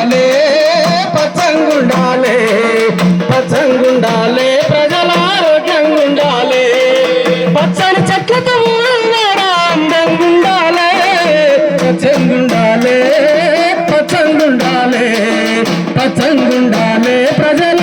పచ్చంగుండాలే పచ్చంగుండాలే పచ్చంగుండాలే ప్రజల ఆరోగ్యంగుండాలే. పచ్చని చెట్లతో అందంగుండాలే పచ్చంగుండాలే పచ్చంగుండాలే పచ్చంగుండాలే ప్రజల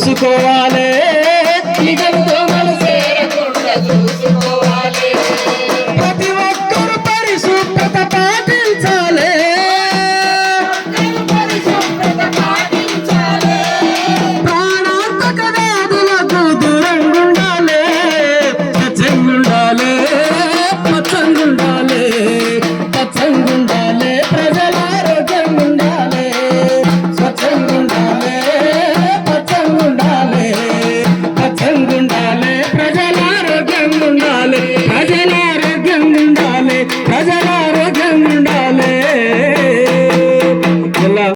చూసుకోవాలి ప్రజల